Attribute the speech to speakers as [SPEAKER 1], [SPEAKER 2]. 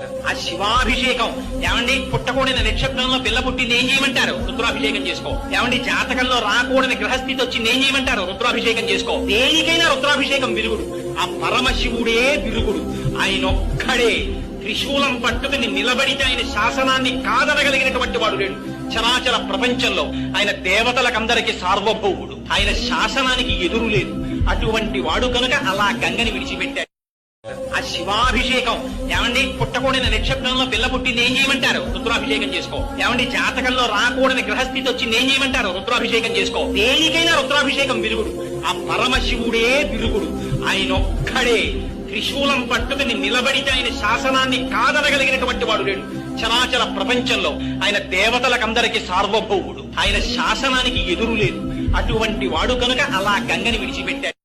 [SPEAKER 1] ఆ శివాభిషేకం. ఏమండి? పుట్టకూడని నక్షత్రంలో పిల్ల పుట్టింది ఏం చేయమంటారు? రుద్రాభిషేకం చేసుకో. ఏమండి? జాతకంలో రాకూడని గ్రహస్థితి వచ్చింది ఏం చేయమంటారు? రుద్రాభిషేకం చేసుకో. దేనికైనా రుద్రాభిషేకం విరుగుడు. ఆ పరమశివుడే విరుగుడు. ఆయన ఒక్కడే త్రిశూలం పట్టుకుని నిలబడితే ఆయన శాసనాన్ని కాదనగలిగినటువంటి వాడు లేడు. చరాచర ప్రపంచంలో ఆయన దేవతలకందరికీ సార్వభౌముడు. ఆయన శాసనానికి ఎదురు లేదు. అటువంటి వాడు కనుక అలా గంగని విడిచిపెట్టాడు. ఆ శివాభిషేకం. ఏమండి? పుట్టకూడిన నక్షత్రంలో పిల్ల పుట్టింది ఏం చేయమంటారు? రుద్రాభిషేకం చేసుకో. ఏమండి? జాతకంలో రాకూడని గ్రహస్థితి వచ్చింది ఏం చేయమంటారు? రుద్రాభిషేకం చేసుకో. దేనికైనా రుద్రాభిషేకం విరుగుడు. ఆ పరమశివుడే విరుగుడు. ఆయన ఒక్కడే. త్రిశూలం పట్టుకుని నిలబడితే ఆయన శాసనాన్ని కాదనగలిగినటువంటి వాడు లేడు. చరాచర ప్రపంచంలో ఆయన దేవతలకందరికీ సార్వభౌముడు. ఆయన శాసనానికి ఎదురు లేదు. అటువంటి వాడు కనుక అలా గంగని విడిచిపెట్టాడు.